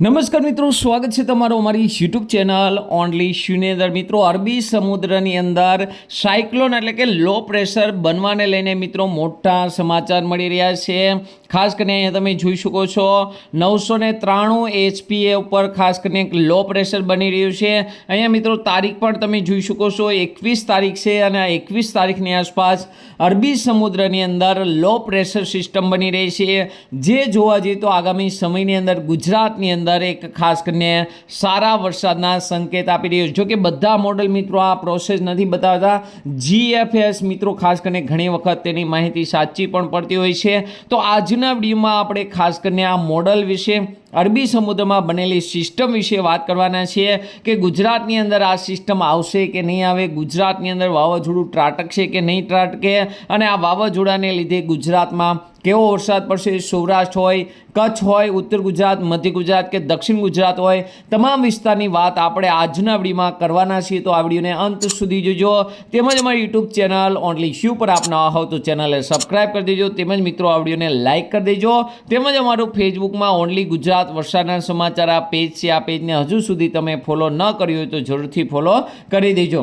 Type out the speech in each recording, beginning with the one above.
નમસ્કાર મિત્રો, સ્વાગત છે તમારું અમારી યુટ્યુબ ચેનલ ઓનલી શૂન્ય અંદર મિત્રો, અરબી સમુદ્રની અંદર સાયક્લોન એટલે કે લો પ્રેશર બનવાને લઈને મિત્રો મોટા સમાચાર મળી રહ્યા છે. ખાસ કરીને અહીંયા તમે જોઈ શકો છો, નવસો ને ત્રાણું એચપીએ ઉપર ખાસ કરીને એક લો પ્રેશર બની રહ્યું છે. અહીંયા મિત્રો, તારીખ પણ તમે જોઈ શકો છો, એકવીસ તારીખ છે અને આ એકવીસ તારીખની આસપાસ અરબી સમુદ્રની અંદર લો પ્રેશર સિસ્ટમ બની રહી છે. જે જોવા જઈએ તો આગામી સમયની અંદર ગુજરાતની અંદર એક ખાસ કરીને સારા વરસાદના સંકેત આપી રહ્યો છે. જો કે બધા મોડલ મિત્રો આ પ્રોસેસ નથી બતાવતા. જીએફએસ મિત્રો ખાસ કરીને ઘણી વખત તેની માહિતી સાચી પણ પડતી હોય છે. તો આજના વિડીયોમાં આપણે ખાસ કરીને આ મોડલ વિશે, અરબી સમુદ્રમાં બનેલી સિસ્ટમ વિશે વાત કરવાના છીએ કે ગુજરાતની અંદર આ સિસ્ટમ આવશે કે નહીં આવે, ગુજરાતની અંદર વાવાઝોડું ત્રાટકશે કે નહીં ત્રાટકે, અને આ વાવાઝોડાને લીધે ગુજરાતમાં કેવો વરસાદ પડશે? સૌરાષ્ટ્ર હોય, કચ્છ હોય, ઉત્તર ગુજરાત, મધ્ય ગુજરાત કે દક્ષિણ ગુજરાત હોય, તમામ વિસ્તારની વાત આપણે આજના વિડીયોમાં કરવાના છીએ. તો આ વિડીયોને અંત સુધી જોજો. તેમજ અમારી યુટ્યુબ ચેનલ ઓનલી શ્યુ પર આપ નવા હોવ તો ચેનલને સબસ્ક્રાઇબ કરી દેજો. તેમજ મિત્રો, આ વિડીયોને લાઇક કરી દેજો. તેમજ અમારું ફેસબુકમાં ઓનલી ગુજરાત વરસાદના સમાચાર આ પેજ છે. આ પેજને હજુ સુધી તમે ફોલો ન કર્યું હોય તો જરૂરથી ફોલો કરી દેજો.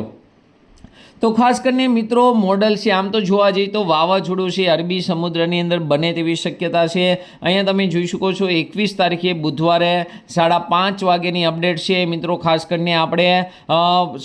તો ખાસ કરીને મિત્રો, મોડલ છે. આમ તો જોવા જઈએ તો વાવાઝોડું છે, અરબી સમુદ્રની અંદર બને તેવી શક્યતા છે. અહીંયા તમે જોઈ શકો છો, એકવીસ તારીખે બુધવારે સાડા પાંચ વાગ્યાની અપડેટ છે. મિત્રો, ખાસ કરીને આપણે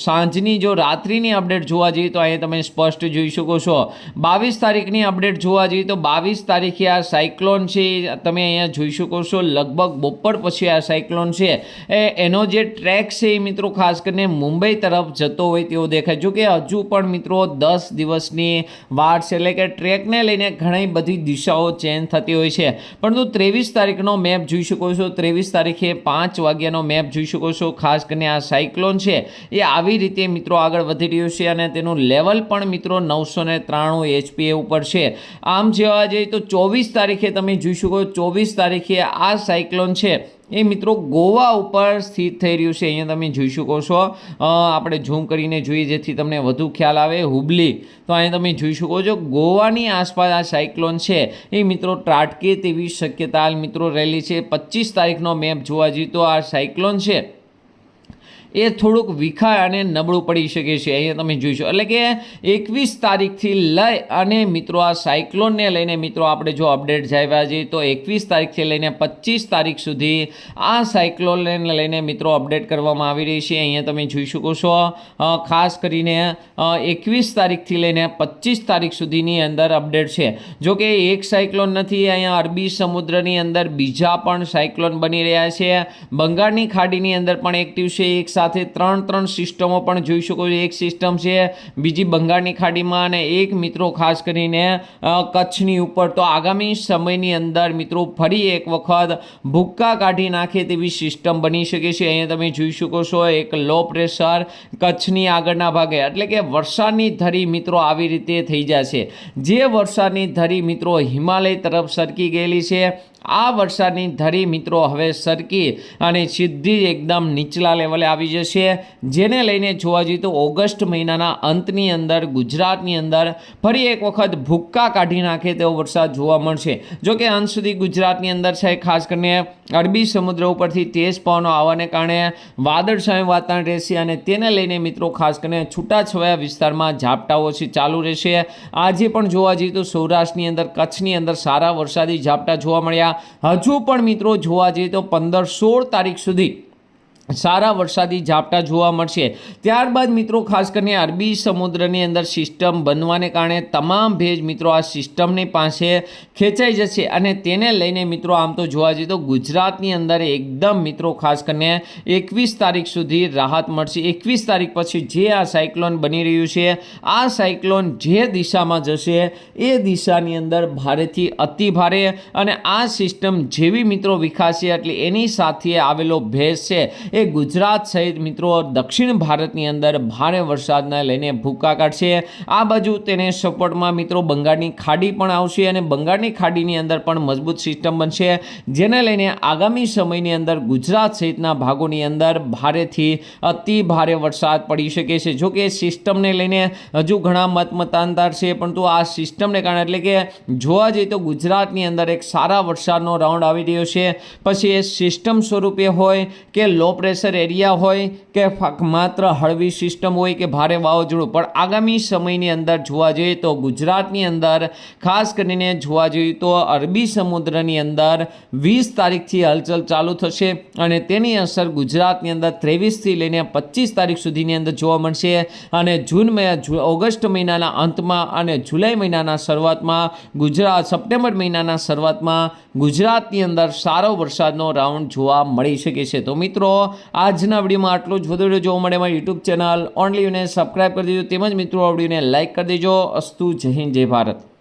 સાંજની જો રાત્રિની અપડેટ જોવા જઈએ તો અહીંયા તમે સ્પષ્ટ જોઈ શકો છો. બાવીસ તારીખની અપડેટ જોવા જઈએ તો બાવીસ તારીખે આ સાયક્લોન છે. તમે અહીંયા જોઈ શકો છો, લગભગ બપોર પછી આ સાયક્લોન છે. એ, એનો જે ટ્રેક છે એ મિત્રો, ખાસ કરીને મુંબઈ તરફ જતો હોય તેવો દેખાય. જો કે હજુ પણ મિત્રો દસ દિવસની વાર એટલે કે ટ્રેકને લઈને ઘણી બધી દિશાઓ ચેન્જ થતી હોય છે. પરંતુ ત્રેવીસ તારીખનો મેપ જોઈ શકો છો. ત્રેવીસ તારીખે પાંચ વાગ્યાનો મેપ જોઈ શકો છો. ખાસ કરીને આ સાયક્લોન છે, એ આવી રીતે મિત્રો આગળ વધી રહ્યું છે અને તેનું લેવલ પણ મિત્રો નવસો ને ત્રાણું એચપીએ ઉપર છે. આમ જોવા જઈએ તો ચોવીસ તારીખે તમે જોઈ શકો ચોવીસ તારીખે આ સાયક્લોન છે. એ મિત્રો ગોવા ઉપર સ્થિત થઈ રહ્યું છે. અહીંયા તમે જોઈ શકો છો. આપણે ઝૂમ કરીને જોઈએ જેથી તમને વધુ ખ્યાલ આવે. હુબલી. તો અહીંયા તમે જોઈ શકો છો ગોવાની આસપાસ આ સાયક્લોન છે. એ મિત્રો ત્રાટકે તેવી શક્યતા મિત્રો રહેલી છે. પચીસ તારીખનો મેપ જોવા જઈએ તો આ સાયક્લોન છે. એ થોડુંક વિખાય અને નબળું પડી શકે છે. અહીંયા તમે જોઈશો. એટલે કે એકવીસ તારીખથી લઈ અને મિત્રો આ સાયક્લોનને લઈને મિત્રો આપણે જો અપડેટ જાવ્યા છીએ તો એકવીસ તારીખથી લઈને પચીસ તારીખ સુધી આ સાયક્લોનને લઈને મિત્રો અપડેટ કરવામાં આવી રહી છે. અહીંયા તમે જોઈ શકો છો ખાસ કરીને એકવીસ તારીખથી લઈને પચીસ તારીખ સુધીની અંદર અપડેટ છે. જો કે એક સાયક્લોન નથી, અહીંયા અરબી સમુદ્રની અંદર બીજા પણ સાયક્લોન બની રહ્યા છે. બંગાળની ખાડીની અંદર પણ એક્ટિવ છે. એક સાથે ત્રણ ત્રણ સિસ્ટમો પણ જોઈ શકો છો. એક સિસ્ટમ છે બીજી બંગાળની ખાડીમાં અને એક મિત્રો ખાસ કરીને કચ્છની ઉપર. તો આગામી સમયની અંદર મિત્રો ફરી એક વખત ભૂક્કા કાઢી નાખે તેવી સિસ્ટમ બની શકે છે. અહીંયા તમે જોઈ શકો છો એક લો પ્રેશર કચ્છની આગળના ભાગે. એટલે કે વરસાદની ધરી મિત્રો આવી રીતે થઈ જશે. જે વરસાદની ધરી મિત્રો હિમાલય તરફ સરકી ગયેલી છે આ વરસાદની ધરી મિત્રો હવે સરકી અને સીધી એકદમ નીચલા લેવલે આવી જશે. જેને લઈને જોવા જઈએ તો ઓગસ્ટ મહિનાના અંતની અંદર, ગુજરાતની અંદર ફરી એક વખત ભૂક્કા કાઢી નાખે તેવો વરસાદ જોવા મળશે. જો કે અંત સુધી ગુજરાતની અંદર છે, ખાસ કરીને અરબી સમુદ્ર ઉપરથી તેજ પવનો આવવાને કારણે વાદળછાયું વાતાવરણ રહેશે અને તેને લઈને મિત્રો ખાસ કરીને છૂટાછવાયા વિસ્તારમાં ઝાપટાઓ છે, ચાલુ રહેશે. આજે પણ જોવા જઈએ તો સૌરાષ્ટ્રની અંદર, કચ્છની અંદર સારા વરસાદી ઝાપટા જોવા મળ્યા. હજુ પણ મિત્રો જોવા જઈએ તો પંદર સોળ તારીખ સુધી સારા વરસાદી ઝાપટા જોવા મળશે. ત્યારબાદ મિત્રો, ખાસ કરીને અરબી સમુદ્રની અંદર સિસ્ટમ બનવાને કારણે તમામ ભેજ મિત્રો આ સિસ્ટમની પાસે ખેંચાઈ જશે અને તેને લઈને મિત્રો, આમ તો જોવા જઈએ તો ગુજરાતની અંદર એકદમ મિત્રો, ખાસ કરીને એકવીસ તારીખ સુધી રાહત મળશે. એકવીસ તારીખ પછી જે આ સાયક્લોન બની રહ્યું છે, આ સાયક્લોન જે દિશામાં જશે એ દિશાની અંદર ભારેથી અતિ ભારે અને આ સિસ્ટમ જેવી મિત્રો વિકાસે, એટલે એની સાથે આવેલો ભેજ છે. એ ગુજરાત સહિત મિત્રો દક્ષિણ ભારતની અંદર ભારે વરસાદને લઈને ભૂકા કાઢશે. આ બાજુ તેને સપોર્ટમાં મિત્રો બંગાળની ખાડી પણ આવશે અને બંગાળની ખાડીની અંદર પણ મજબૂત સિસ્ટમ બનશે, જેને લઈને આગામી સમયની અંદર ગુજરાત સહિતના ભાગોની અંદર ભારેથી અતિ ભારે વરસાદ પડી શકે છે. જો કે સિસ્ટમને લઈને હજુ ઘણા મત મતાંતર છે, પરંતુ આ સિસ્ટમને કારણે એટલે કે જોવા જઈએ તો ગુજરાતની અંદર એક સારા વરસાદનો રાઉન્ડ આવી રહ્યો છે. પછી એ સિસ્ટમ સ્વરૂપે હોય કે લો પ્રેશર એરિયા હોય કે માત્ર હળવી સિસ્ટમ હોય કે ભારે વાવાઝોડું. પણ આગામી સમયની અંદર જોવા જઈએ તો ગુજરાતની અંદર, ખાસ કરીને જોવા જોઈએ તો અરબી સમુદ્રની અંદર વીસ તારીખથી હલચલ ચાલુ થશે અને તેની અસર ગુજરાતની અંદર ત્રેવીસથી લઈને પચીસ તારીખ સુધીની અંદર જોવા મળશે. અને જૂન ઓગસ્ટ મહિનાના અંતમાં અને જુલાઈ મહિનાના શરૂઆતમાં ગુજરાત, સપ્ટેમ્બર મહિનાના શરૂઆતમાં ગુજરાતની અંદર સારો વરસાદનો રાઉન્ડ જોવા મળી શકે છે. તો મિત્રો આજના વિડીયોમાં આટલું જ. વધુ વીડિયો જોવા મળે મારી યુટ્યુબ ચેનલ ઓનલી યુને સબસ્ક્રાઈબ કરી દેજો. તેમજ મિત્રો, આ વિડીયોને લાઇક કરી દેજો. અસ્તુ જય હિન્દ, જય ભારત.